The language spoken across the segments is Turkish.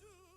Canlı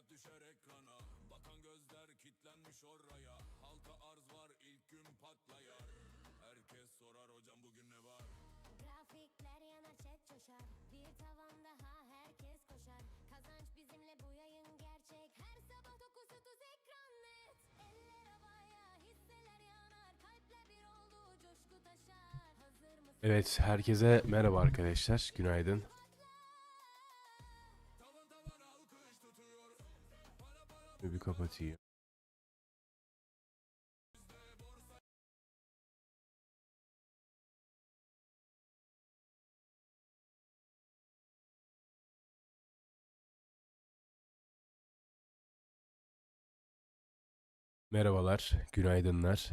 Fiyat düşer ekrana Bakan gözler kitlenmiş oraya. Halka arz var ilk gün patlayar. Herkes sorar hocam bugün ne var? Grafikler yanar chat coşar. Bir tavan daha herkes koşar. Kazanç bizimle bu yayın gerçek. Her sabah 9.30 ekran net. Eller havaya hisseler yanar. Kalpler bir oldu coşku taşar. Hazır mısın? Evet, herkese merhaba arkadaşlar. Günaydın. Kapatayım. Merhabalar, günaydınlar.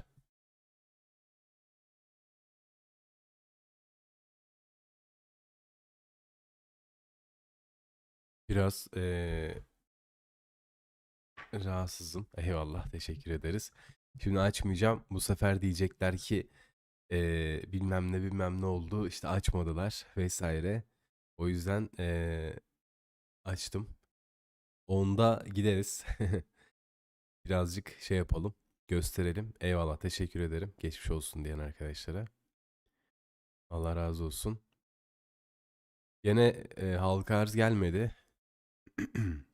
Biraz eee, rahatsızım. Eyvallah, teşekkür ederiz. Şimdi açmayacağım. Bu sefer diyecekler ki eee, bilmem ne bilmem ne oldu. İşte açmadılar vesaire. O yüzden eee, açtım. Onda gideriz. Birazcık şey yapalım. Gösterelim. Eyvallah, teşekkür ederim. Geçmiş olsun diyen arkadaşlara. Allah razı olsun. Gene eee halka arz gelmedi.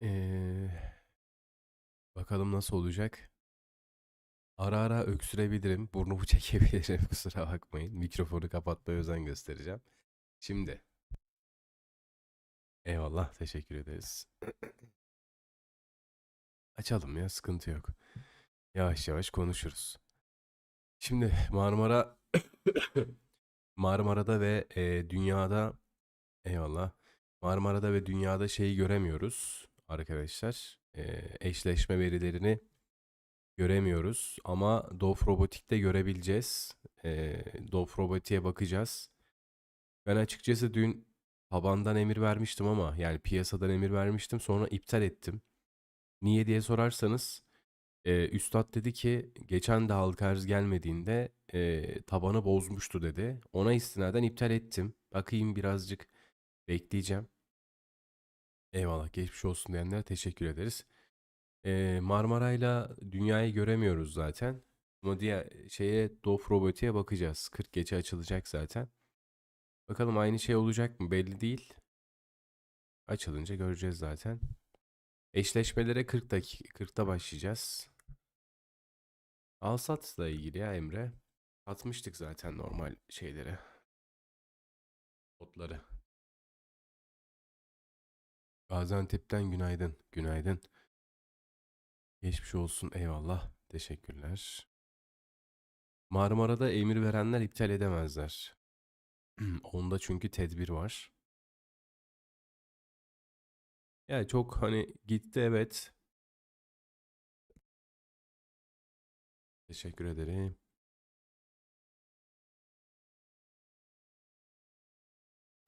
Eee, bakalım nasıl olacak. Ara ara öksürebilirim, burnumu çekebilirim. Kusura bakmayın. Mikrofonu kapatmaya özen göstereceğim. Şimdi. Eyvallah, teşekkür ederiz. Açalım ya, sıkıntı yok. Yavaş yavaş konuşuruz. Şimdi Marmara Marmara'da ve e, dünyada eyvallah. Marmara'da ve dünyada şeyi göremiyoruz arkadaşlar. Ee, eşleşme verilerini göremiyoruz ama Dof Robotik'te görebileceğiz. Ee, Dof Robotik'e bakacağız. Ben açıkçası dün tabandan emir vermiştim ama yani piyasadan emir vermiştim sonra iptal ettim. Niye diye sorarsanız e, Üstad dedi ki geçen de halka arz gelmediğinde e, tabanı bozmuştu dedi. Ona istinaden iptal ettim. Bakayım birazcık bekleyeceğim. Eyvallah geçmiş olsun diyenlere teşekkür ederiz. Ee, Marmara'yla dünyayı göremiyoruz zaten. Ama diğer şeye Dof Robotik'e bakacağız. 40 geçe açılacak zaten. Bakalım aynı şey olacak mı belli değil. Açılınca göreceğiz zaten. Eşleşmelere 40 dakika 40'ta başlayacağız. Alsat'la ilgili ya Emre. Atmıştık zaten normal şeylere. Botları. Gaziantep'ten günaydın. Günaydın. Geçmiş olsun. Eyvallah. Teşekkürler. Marmara'da emir verenler iptal edemezler. Onda çünkü tedbir var. Yani çok hani gitti evet. Teşekkür ederim.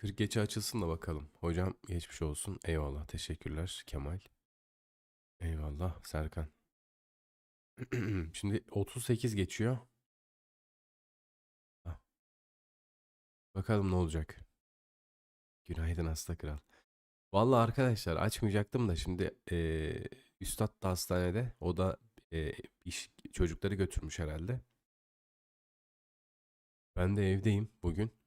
Kırk geçe açılsın da bakalım. Hocam geçmiş olsun. Eyvallah. Teşekkürler Kemal. Eyvallah Serkan. Şimdi 38 geçiyor. Hah. Bakalım ne olacak. Günaydın Hasta Kral. Vallahi arkadaşlar açmayacaktım da şimdi eee Üstad da hastanede. O da eee, iş çocukları götürmüş herhalde. Ben de evdeyim bugün.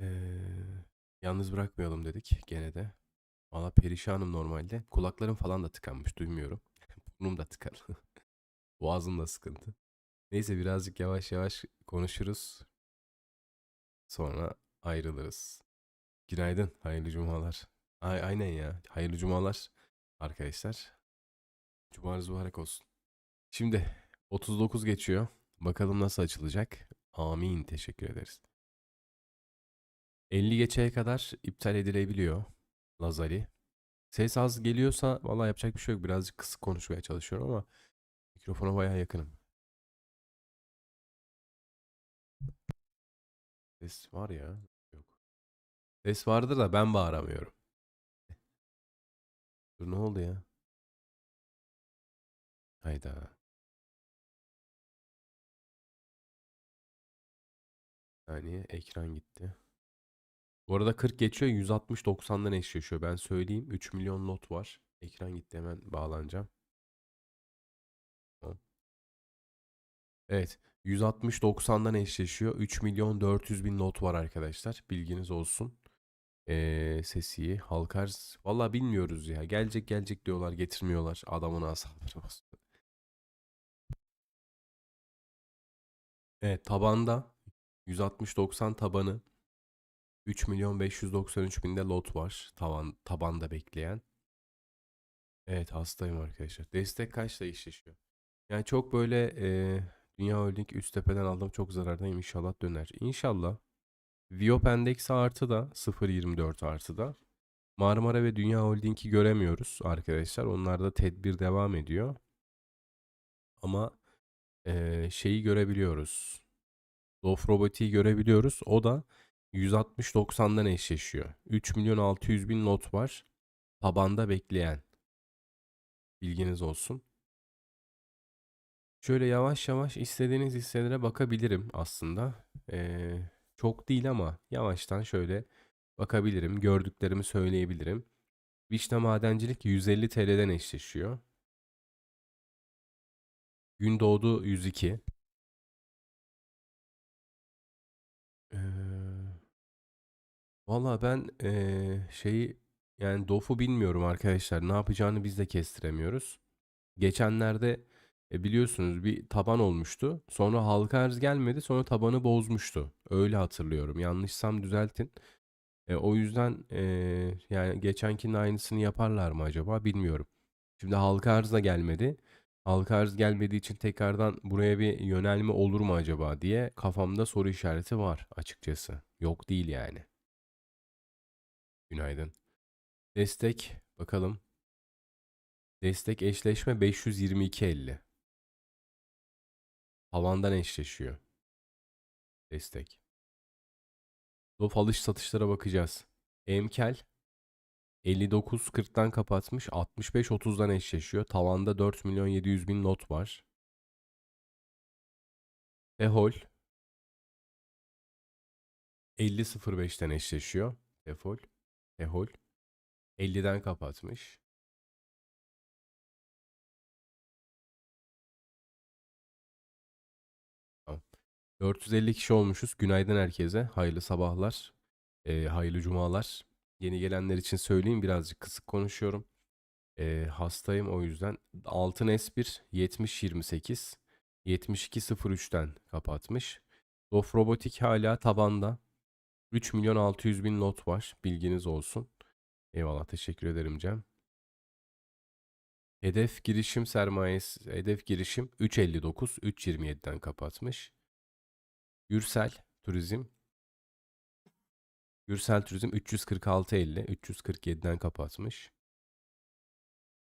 Eee, yalnız bırakmayalım dedik gene de. Valla perişanım normalde. Kulaklarım falan da tıkanmış duymuyorum. Burnum da tıkalı. Boğazım da sıkıntı. Neyse birazcık yavaş yavaş konuşuruz. Sonra ayrılırız. Günaydın, hayırlı cumalar. Ay, aynen ya, hayırlı cumalar arkadaşlar. Cumanız mübarek olsun. Şimdi 39 geçiyor. Bakalım nasıl açılacak. Amin, teşekkür ederiz. 50 geçeye kadar iptal edilebiliyor Lazali. Ses az geliyorsa vallahi yapacak bir şey yok. Birazcık kısık konuşmaya çalışıyorum ama mikrofona bayağı yakınım. Ses var ya. Yok. Ses vardır da ben bağıramıyorum. Dur ne oldu ya? Hayda. Saniye ekran gitti. Bu arada 40 geçiyor 160-90'dan eşleşiyor. Ben söyleyeyim 3 milyon not var. Ekran gitti hemen bağlanacağım. Evet 160-90'dan eşleşiyor. 3 milyon 400 bin not var arkadaşlar. Bilginiz olsun. Ee, sesi Halkars. Valla bilmiyoruz ya. Gelecek gelecek diyorlar getirmiyorlar. Adamın asabları olsun. Evet tabanda 160-90 tabanı 3 milyon 593 binde lot var tavan, tabanda bekleyen. Evet hastayım arkadaşlar. Destek kaçla eşleşiyor? Yani çok böyle e, Dünya Holding üst tepeden aldım çok zarardayım inşallah döner. İnşallah. Viop Endeksi artı da 0.24 artı da. Marmara ve Dünya Holding'i göremiyoruz arkadaşlar. Onlarda tedbir devam ediyor. Ama e, şeyi görebiliyoruz. Dof Robotik'i görebiliyoruz. O da 160-90'dan eşleşiyor. 3 milyon 600 bin not var. Tabanda bekleyen. Bilginiz olsun. Şöyle yavaş yavaş istediğiniz hisselere bakabilirim aslında. Ee, çok değil ama yavaştan şöyle bakabilirim. Gördüklerimi söyleyebilirim. Vişne Madencilik 150 TL'den eşleşiyor. Gündoğdu 102. Valla ben eee, şeyi yani DOF'u bilmiyorum arkadaşlar. Ne yapacağını biz de kestiremiyoruz. Geçenlerde e, biliyorsunuz bir taban olmuştu. Sonra halka arz gelmedi. Sonra tabanı bozmuştu. Öyle hatırlıyorum. Yanlışsam düzeltin. E, o yüzden e, yani geçenkinin aynısını yaparlar mı acaba bilmiyorum. Şimdi halka arz da gelmedi. Halka arz gelmediği için tekrardan buraya bir yönelme olur mu acaba diye kafamda soru işareti var açıkçası. Yok değil yani. Günaydın. Destek bakalım. Destek eşleşme 522.50. Havandan eşleşiyor. Destek. Dof alış satışlara bakacağız. Emkel 59.40'dan kapatmış. 65.30'dan eşleşiyor. Tavanda 4 milyon 700 bin not var. Ehol 50.05'ten eşleşiyor. Ehol. Ehol 50'den kapatmış. Tamam. 450 kişi olmuşuz. Günaydın herkese. Hayırlı sabahlar. Ee, hayırlı cumalar. Yeni gelenler için söyleyeyim birazcık kısık konuşuyorum. Ee, hastayım o yüzden. Altın S1 70-28 72.03'ten kapatmış. Dof Robotik hala tabanda. 3 milyon 600 bin not var. Bilginiz olsun. Eyvallah teşekkür ederim Cem. Hedef girişim sermayesi, hedef girişim 3.59, 3.27'den kapatmış. Gürsel Turizm Gürsel Turizm 346.50, 347'den kapatmış.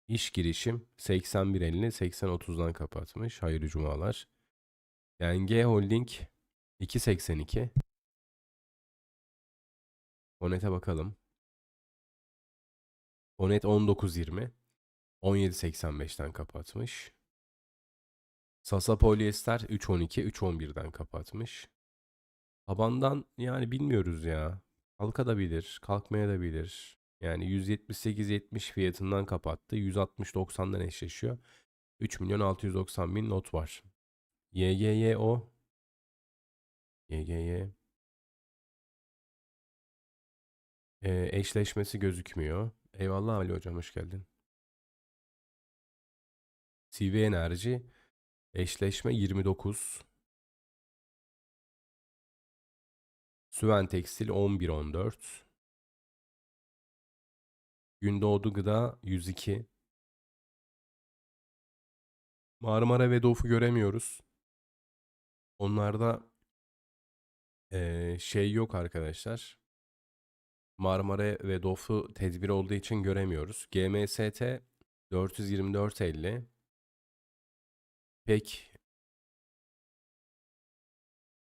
İş girişim 81.50, 80.30'dan kapatmış. Hayırlı cumalar. Yenge Holding 2.82. Onet'e bakalım. Onet 19.20. 17.85'ten kapatmış. Sasa Polyester 3.12, 3.11'den kapatmış. Tabandan yani bilmiyoruz ya. Kalkabilir, kalkmaya da bilir. Yani 178.70 fiyatından kapattı. 160.90'dan eşleşiyor. 3 milyon 690 bin not var. YGYO YGY Ee, eşleşmesi gözükmüyor. Eyvallah Ali hocam hoş geldin. CV Enerji eşleşme 29. Süven Tekstil 11-14. Gündoğdu Gıda 102. Marmara ve Dof'u göremiyoruz. Onlarda eee, şey yok arkadaşlar. Marmara ve DOF'u tedbir olduğu için göremiyoruz. GMST 424.50 Pek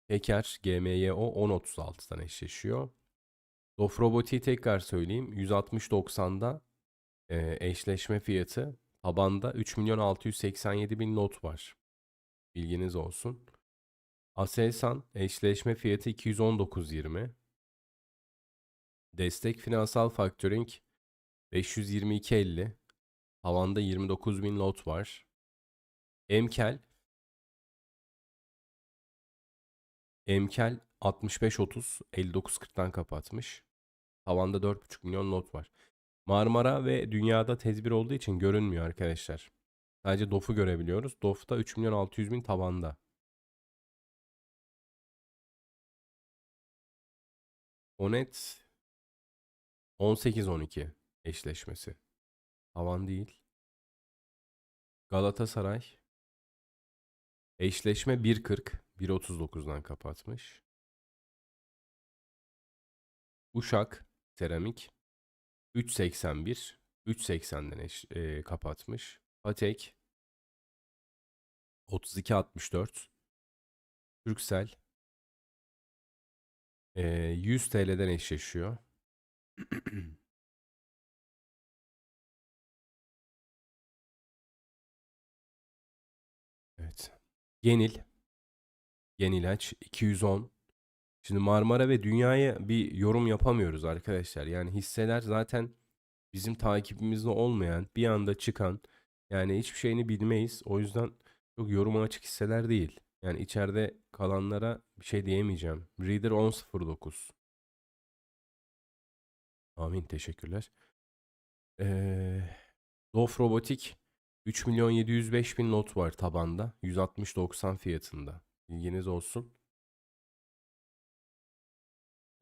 Peker GMYO 10.36'dan eşleşiyor. Dof Roboti'yi tekrar söyleyeyim. 160.90'da e, eşleşme fiyatı. Tabanda 3 milyon 687 bin not var. Bilginiz olsun. Aselsan eşleşme fiyatı 219.20. Destek Finansal Factoring 522.50. Tavanda 29 bin lot var. Emkel Emkel 65.30 59.40'dan kapatmış. Tavanda 4.5 milyon lot var. Marmara ve dünyada tedbir olduğu için görünmüyor arkadaşlar. Sadece DOF'u görebiliyoruz. DOF'ta 3 milyon 600 bin tavanda. Onet 18-12 eşleşmesi. Tavan değil. Galatasaray eşleşme 1.40 1.39'dan kapatmış. Uşak Seramik 3.81 3.80'den eş, e, kapatmış. Patek 32.64 Türksel e, 100 TL'den eşleşiyor. Evet. Genil. Yenilaç 210. Şimdi Marmara ve Dünya'ya bir yorum yapamıyoruz arkadaşlar. Yani hisseler zaten bizim takibimizde olmayan, bir anda çıkan, yani hiçbir şeyini bilmeyiz. O yüzden çok yoruma açık hisseler değil. Yani içeride kalanlara bir şey diyemeyeceğim. Reader 1009. Amin teşekkürler. Ee, Dof Robotik 3 milyon 705 bin not var tabanda. 160.90 fiyatında. Bilginiz olsun.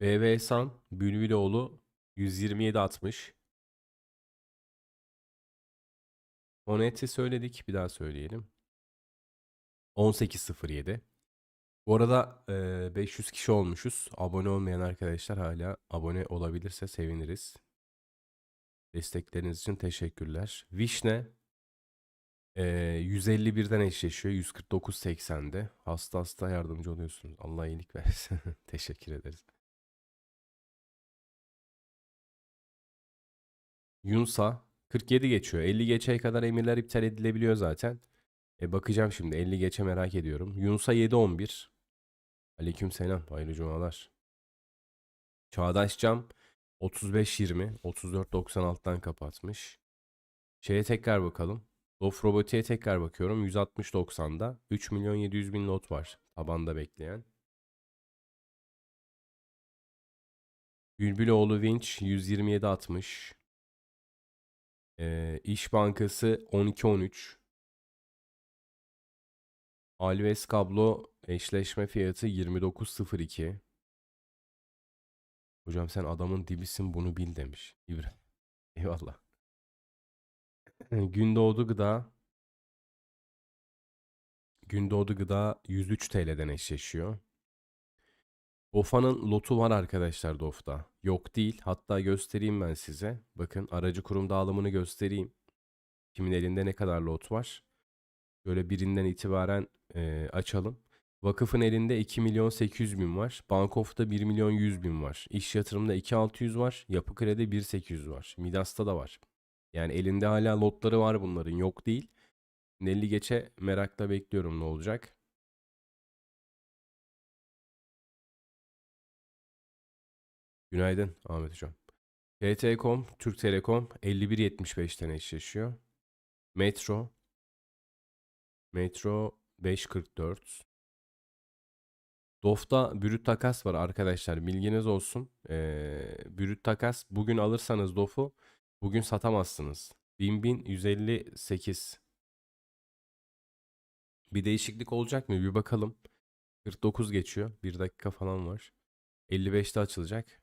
BV San Bülbüloğlu 127.60. Onet'i söyledik. Bir daha söyleyelim. 18.07. Bu arada e, 500 kişi olmuşuz. Abone olmayan arkadaşlar hala abone olabilirse seviniriz. Destekleriniz için teşekkürler. Vişne e, 151'den eşleşiyor. 149.80'de. Hasta hasta yardımcı oluyorsunuz. Allah iyilik versin. Teşekkür ederiz. Yunsa 47 geçiyor. 50 geçeye kadar emirler iptal edilebiliyor zaten. E bakacağım şimdi 50 geçe merak ediyorum. Yunus'a 7-11. Aleyküm selam. Hayırlı cumalar. Çağdaş Cam 35-20. 34-96'dan kapatmış. Şeye tekrar bakalım. Dof Roboti'ye tekrar bakıyorum. 160-90'da. 3 milyon 700 bin lot var. Tabanda bekleyen. Bülbüloğlu Vinç 127-60. Ee, İş Bankası 12-13. Alves kablo eşleşme fiyatı 29.02. Hocam sen adamın dibisin bunu bil demiş. İbrahim. Eyvallah. Gündoğdu gıda Gündoğdu gıda 103 TL'den eşleşiyor. Dofa'nın lotu var arkadaşlar Dof'ta. Yok değil. Hatta göstereyim ben size. Bakın aracı kurum dağılımını göstereyim. Kimin elinde ne kadar lot var. Böyle birinden itibaren e, açalım. Vakıfın elinde 2 milyon 800 bin var. Bankof'ta 1 milyon 100 bin var. İş yatırımda 2600 var. Yapı kredi 1800 var. Midas'ta da var. Yani elinde hala lotları var bunların. Yok değil. Nelli geçe merakla bekliyorum ne olacak. Günaydın Ahmet Hocam. TT.com, Türk Telekom 51.75'ten eşleşiyor. Metro Metro 5.44 Dof'ta brüt takas var arkadaşlar bilginiz olsun. Ee, brüt takas bugün alırsanız Dof'u bugün satamazsınız. 1000-158 Bir değişiklik olacak mı bir bakalım. 49 geçiyor. 1 dakika falan var. 55'te açılacak.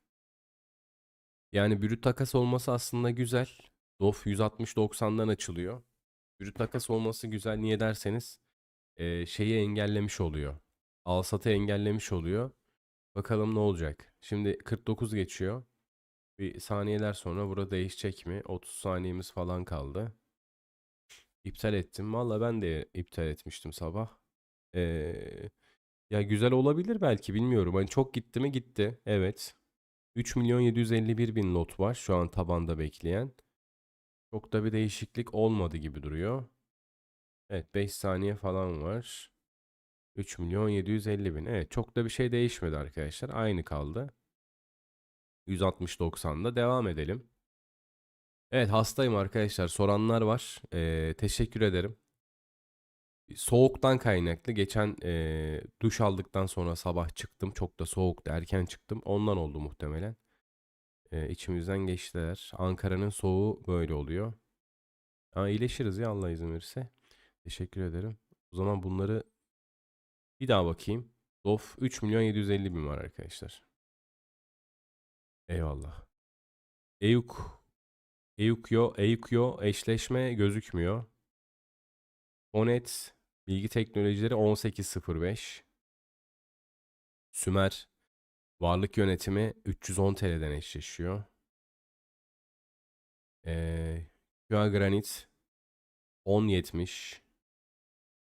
Yani brüt takas olması aslında güzel. DOF 160-90'dan açılıyor. Brüt takas olması güzel. Niye derseniz e, şeyi engellemiş oluyor. Alsat'ı engellemiş oluyor. Bakalım ne olacak. Şimdi 49 geçiyor. Bir saniyeler sonra burada değişecek mi? 30 saniyemiz falan kaldı. İptal ettim. Valla ben de iptal etmiştim sabah. Ee, ya güzel olabilir belki bilmiyorum. Hani çok gitti mi gitti. Evet. 3 milyon 751 bin lot var şu an tabanda bekleyen. Çok da bir değişiklik olmadı gibi duruyor. Evet 5 saniye falan var. 3 milyon 750 bin. Evet çok da bir şey değişmedi arkadaşlar. Aynı kaldı. 160-90'da devam edelim. Evet hastayım arkadaşlar. Soranlar var. Ee, teşekkür ederim. Soğuktan kaynaklı. Geçen ee, duş aldıktan sonra sabah çıktım. Çok da soğuktu. Erken çıktım. Ondan oldu muhtemelen. Ee, içimizden geçtiler. Ankara'nın soğuğu böyle oluyor. Ha, iyileşiriz ya Allah izin verirse. Teşekkür ederim. O zaman bunları bir daha bakayım. Dof 3 milyon 750 bin var arkadaşlar. Eyvallah. Eyuk. Eyukyo, Eyukyo eşleşme gözükmüyor. Onet bilgi teknolojileri 1805. Sümer varlık yönetimi 310 TL'den eşleşiyor. Ee, QA Granit 1070.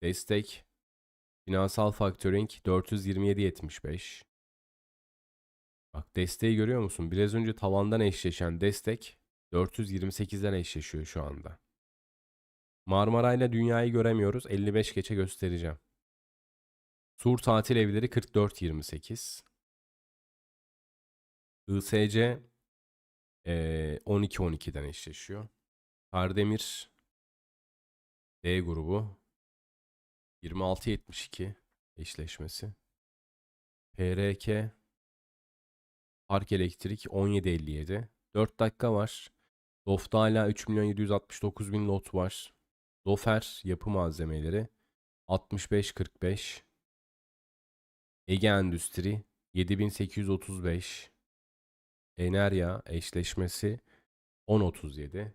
Destek Finansal Factoring 427.75. Bak desteği görüyor musun? Biraz önce tavandan eşleşen destek 428'den eşleşiyor şu anda. Marmara ile dünyayı göremiyoruz. 55 geçe göstereceğim. Sur tatil evleri 44.28. ISC eee, 12.12'den eşleşiyor. Kardemir D grubu 26.72 eşleşmesi. PRK Park Elektrik 17.57. 4 dakika var. Dof'ta hala 3 milyon 769 bin lot var. Dofer yapı malzemeleri 65.45. Ege Endüstri 7835. Enerya eşleşmesi 10.37.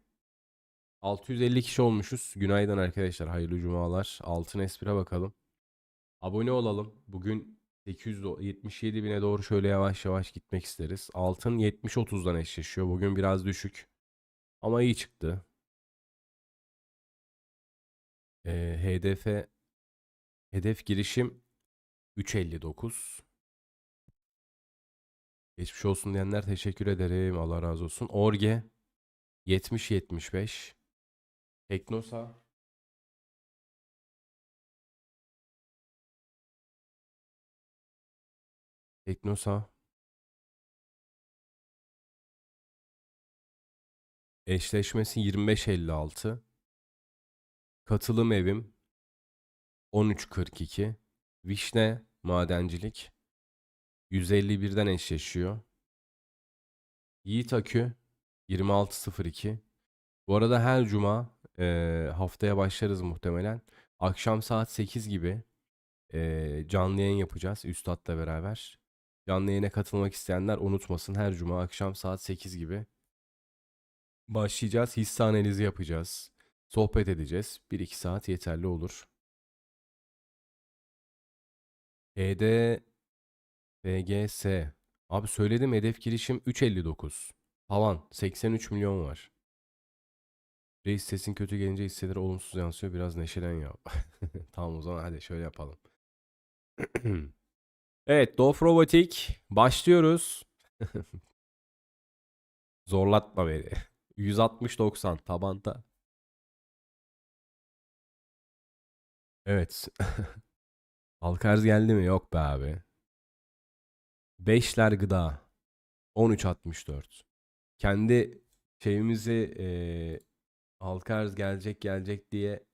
650 kişi olmuşuz. Günaydın arkadaşlar. Hayırlı cumalar. Altın Espir'e bakalım. Abone olalım. Bugün 877 bine doğru şöyle yavaş yavaş gitmek isteriz. Altın 70-30'dan eşleşiyor. Bugün biraz düşük. Ama iyi çıktı. Ee, HDF hedef girişim 3.59. Geçmiş olsun diyenler teşekkür ederim. Allah razı olsun. Orge 70-75. Teknosa Teknosa Eşleşmesi 25.56 Katılım evim 13.42 Vişne Madencilik 151'den eşleşiyor. Yiğit Akü 26.02 Bu arada her cuma eee, haftaya başlarız muhtemelen. Akşam saat 8 gibi eee, canlı yayın yapacağız Üstad'la beraber. Canlı yayına katılmak isteyenler unutmasın her cuma akşam saat 8 gibi başlayacağız. Hisse analizi yapacağız. Sohbet edeceğiz. 1-2 saat yeterli olur. HD FGS. Abi söyledim hedef girişim 3.59. Tavan 83 milyon var. Reis sesin kötü gelince hisseleri olumsuz yansıyor. Biraz neşelen ya. Tamam o zaman hadi şöyle yapalım. Evet, Dof Robotik başlıyoruz. Zorlatma beni. 160-90 tabanda. Evet. Halkarz geldi mi? Yok be abi. Beşler gıda. 13.64. Kendi şeyimizi eee Halkarz gelecek gelecek diye.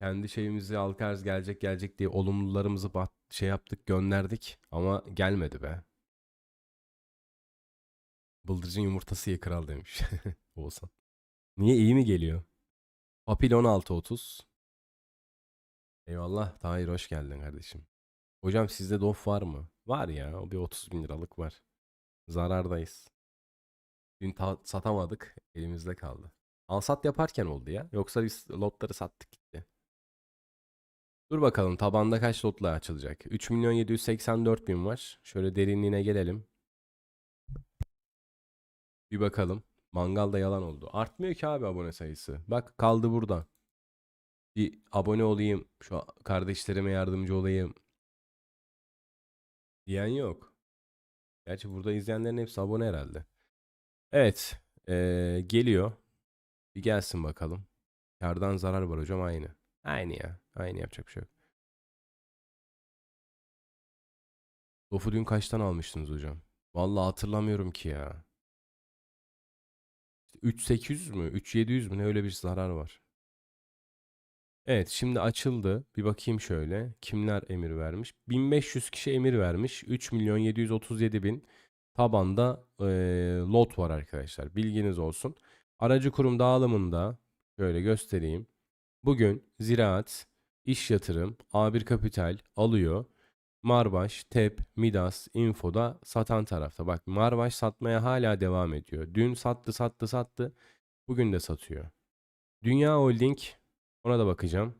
Kendi şeyimizi Halkarz gelecek gelecek diye olumlularımızı bat, şey yaptık gönderdik ama gelmedi be. Bıldırcın yumurtası ye kral demiş Oğuzhan. Niye iyi mi geliyor? Papil 16.30. Eyvallah Tahir hoş geldin kardeşim. Hocam sizde dof var mı? Var ya o bir 30 bin liralık var. Zarardayız. Dün ta- satamadık elimizde kaldı. Alsat yaparken oldu ya. Yoksa biz lotları sattık gitti. Dur bakalım tabanda kaç lotla açılacak? 3 milyon 784 bin var. Şöyle derinliğine gelelim. Bir bakalım. Mangal da yalan oldu. Artmıyor ki abi abone sayısı. Bak kaldı burada. Bir abone olayım. Şu kardeşlerime yardımcı olayım. Diyen yok. Gerçi burada izleyenlerin hepsi abone herhalde. Evet. eee, geliyor. Bir gelsin bakalım. Kardan zarar var hocam aynı. Aynı ya. Aynı yapacak bir şey yok. Dofu dün kaçtan almıştınız hocam? Vallahi hatırlamıyorum ki ya. 3800 mü? 3700 mü? Ne öyle bir zarar var. Evet şimdi açıldı. Bir bakayım şöyle. Kimler emir vermiş? 1500 kişi emir vermiş. 3 milyon 737 bin tabanda eee, lot var arkadaşlar. Bilginiz olsun. Aracı kurum dağılımında şöyle göstereyim. Bugün Ziraat, İş Yatırım, A1 Kapital alıyor. Marbaş, TEP, Midas, Info'da satan tarafta. Bak Marbaş satmaya hala devam ediyor. Dün sattı sattı sattı. Bugün de satıyor. Dünya Holding ona da bakacağım.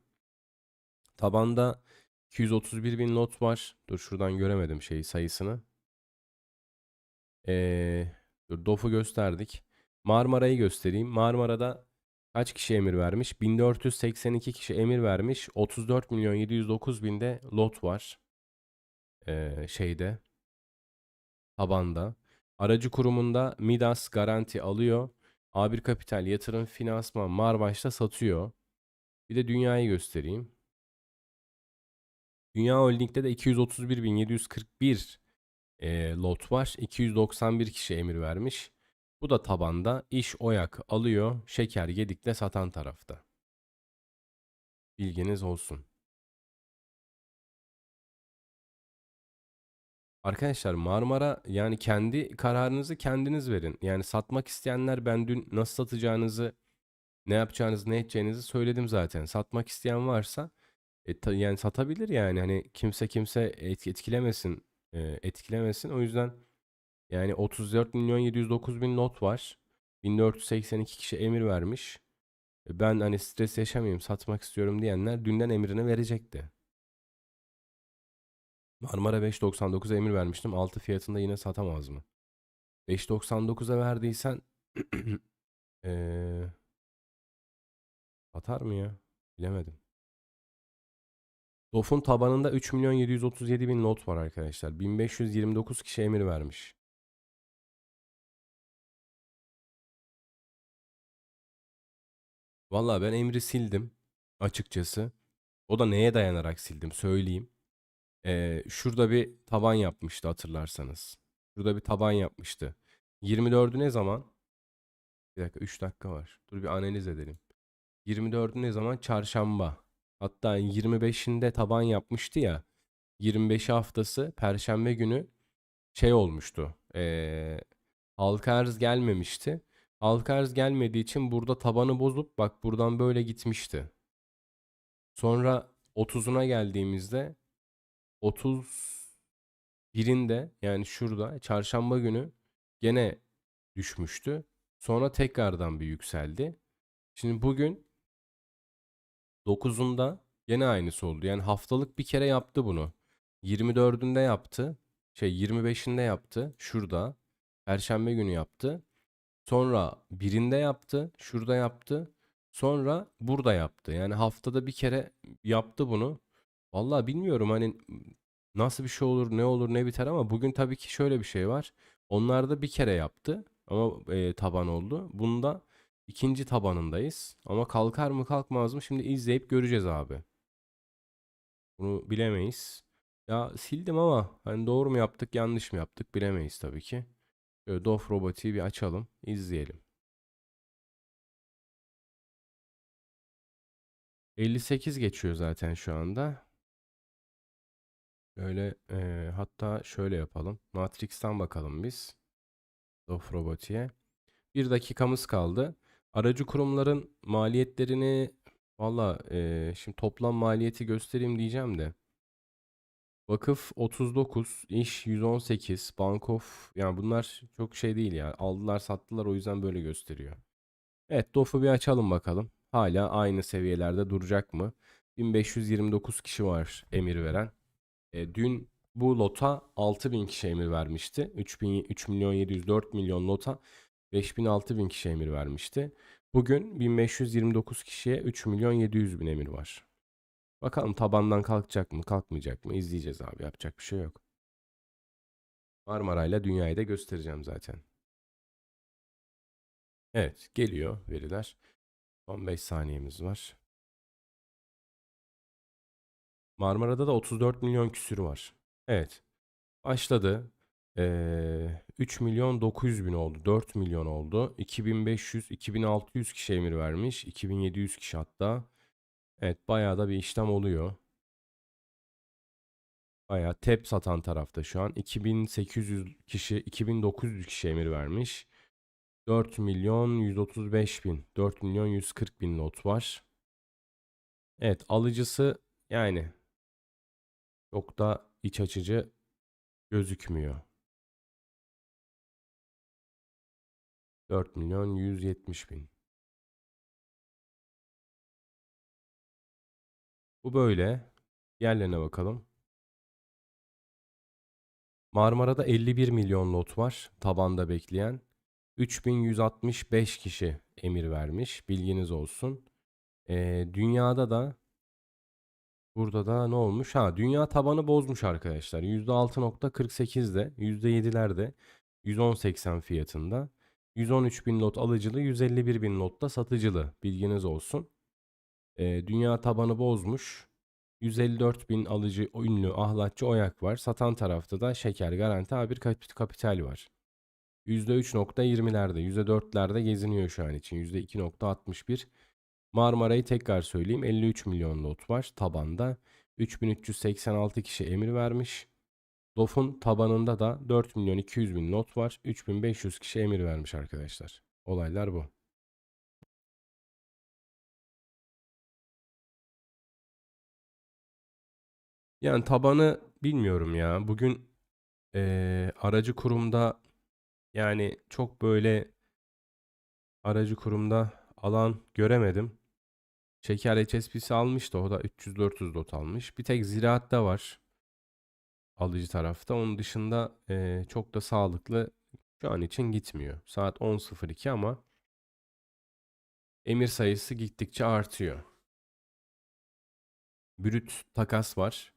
Tabanda 231 bin lot var. Dur şuradan göremedim şeyi sayısını. Ee, dur DOF'u gösterdik. Marmara'yı göstereyim. Marmara'da kaç kişi emir vermiş? 1482 kişi emir vermiş. 34 milyon 709 binde lot var. Ee, şeyde. Tabanda. Aracı kurumunda Midas garanti alıyor. A1 Kapital yatırım finansman Marbaş'ta satıyor. Bir de dünyayı göstereyim. Dünya Holding'de de 231.741 e, lot var. 291 kişi emir vermiş. Bu da tabanda iş oyak alıyor. Şeker yedikle satan tarafta. Bilginiz olsun. Arkadaşlar Marmara yani kendi kararınızı kendiniz verin. Yani satmak isteyenler ben dün nasıl satacağınızı, ne yapacağınızı, ne edeceğinizi söyledim zaten. Satmak isteyen varsa e, ta- yani satabilir yani. Hani kimse kimse et- etkilemesin, e, etkilemesin. O yüzden yani 34 milyon 709 bin not var. 1482 kişi emir vermiş. E, Ben hani stres yaşamayayım, satmak istiyorum diyenler dünden emrini verecekti. Marmara 5.99'a emir vermiştim. 6 fiyatında yine satamaz mı? 5.99'a verdiysen eee satar mı ya? Bilemedim. Dof'un tabanında 3 milyon 737 bin not var arkadaşlar. 1529 kişi emir vermiş. Vallahi ben emri sildim açıkçası. O da neye dayanarak sildim söyleyeyim. Ee, şurada bir taban yapmıştı hatırlarsanız. Şurada bir taban yapmıştı. 24'ü ne zaman? Bir dakika 3 dakika var. Dur bir analiz edelim. 24'ü ne zaman? Çarşamba. Hatta 25'inde taban yapmıştı ya. 25 haftası Perşembe günü şey olmuştu. Ee, halka gelmemişti. Halka arz gelmediği için burada tabanı bozup bak buradan böyle gitmişti. Sonra 30'una geldiğimizde 31'inde yani şurada çarşamba günü gene düşmüştü. Sonra tekrardan bir yükseldi. Şimdi bugün 9'unda gene aynısı oldu. Yani haftalık bir kere yaptı bunu. 24'ünde yaptı. Şey 25'inde yaptı. Şurada. Perşembe günü yaptı. Sonra birinde yaptı. Şurada yaptı. Sonra burada yaptı. Yani haftada bir kere yaptı bunu. Vallahi bilmiyorum hani nasıl bir şey olur, ne olur, ne biter ama bugün tabii ki şöyle bir şey var. Onlar da bir kere yaptı ama e, taban oldu. Bunda ikinci tabanındayız. Ama kalkar mı kalkmaz mı şimdi izleyip göreceğiz abi. Bunu bilemeyiz. Ya sildim ama hani doğru mu yaptık, yanlış mı yaptık bilemeyiz tabii ki. Şöyle Dof Roboti'yi bir açalım, izleyelim. 58 geçiyor zaten şu anda. Şöyle eee, hatta şöyle yapalım. Matrix'ten bakalım biz. Dof Roboti'ye. Bir dakikamız kaldı. Aracı kurumların maliyetlerini valla eee, şimdi toplam maliyeti göstereyim diyeceğim de. Vakıf 39, iş 118, Bankof yani bunlar çok şey değil ya. Aldılar sattılar o yüzden böyle gösteriyor. Evet DOF'u bir açalım bakalım. Hala aynı seviyelerde duracak mı? 1529 kişi var emir veren. E, dün bu lota 6000 kişi emir vermişti. 3000, 3 milyon 700, 4 milyon lota 5000 6000 kişi emir vermişti. Bugün 1529 kişiye 3 milyon 700 bin emir var. Bakalım tabandan kalkacak mı kalkmayacak mı izleyeceğiz abi yapacak bir şey yok. Marmaray'la dünyayı da göstereceğim zaten. Evet geliyor veriler. 15 saniyemiz var. Marmara'da da 34 milyon küsürü var. Evet. Başladı. Ee, 3 milyon 900 bin oldu. 4 milyon oldu. 2500, 2600 kişi emir vermiş. 2700 kişi hatta. Evet bayağı da bir işlem oluyor. Bayağı tep satan tarafta şu an. 2800 kişi, 2900 kişi emir vermiş. 4 milyon 135 bin, 4 milyon 140 bin lot var. Evet alıcısı yani çok da iç açıcı gözükmüyor. 4 milyon 170 bin. Bu böyle. Diğerlerine bakalım. Marmara'da 51 milyon lot var tabanda bekleyen. 3165 kişi emir vermiş. Bilginiz olsun. Ee, dünyada da burada da ne olmuş? Ha dünya tabanı bozmuş arkadaşlar. %6.48'de, %7'lerde, 110.80 fiyatında. 113 bin lot alıcılı, 151 bin lot da satıcılı. Bilginiz olsun. Ee, dünya tabanı bozmuş. 154 bin alıcı ünlü ahlatçı oyak var. Satan tarafta da şeker garanti A1 kapit- kapital var. %3.20'lerde, %4'lerde geziniyor şu an için. %2.61. Marmara'yı tekrar söyleyeyim. 53 milyon lot var tabanda. 3386 kişi emir vermiş. DOF'un tabanında da 4 milyon 200 bin lot var. 3500 kişi emir vermiş arkadaşlar. Olaylar bu. Yani tabanı bilmiyorum ya. Bugün eee, aracı kurumda yani çok böyle aracı kurumda alan göremedim. Şeker HSBC almıştı. O da 300-400 lot almış. Bir tek ziraatte var. Alıcı tarafta. Onun dışında eee, çok da sağlıklı şu an için gitmiyor. Saat 10.02 ama emir sayısı gittikçe artıyor. Brüt takas var.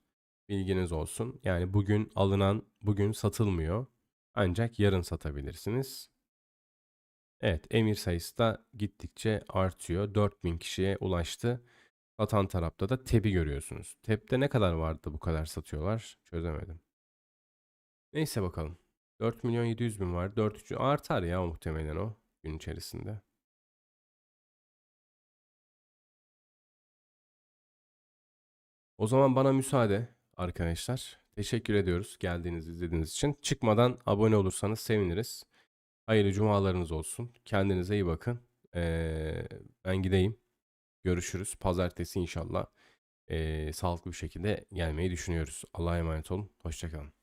Bilginiz olsun. Yani bugün alınan bugün satılmıyor. Ancak yarın satabilirsiniz. Evet, emir sayısı da gittikçe artıyor. 4000 kişiye ulaştı. Satan tarafta da TEB'i görüyorsunuz. TEB'de ne kadar vardı bu kadar satıyorlar? Çözemedim. Neyse bakalım. 4 milyon 700 bin var. 4 artar ya muhtemelen o gün içerisinde. O zaman bana müsaade arkadaşlar. Teşekkür ediyoruz geldiğiniz, izlediğiniz için. Çıkmadan abone olursanız seviniriz. Hayırlı cumalarınız olsun. Kendinize iyi bakın. Ee, ben gideyim. Görüşürüz. Pazartesi inşallah ee, sağlıklı bir şekilde gelmeyi düşünüyoruz. Allah'a emanet olun. Hoşçakalın.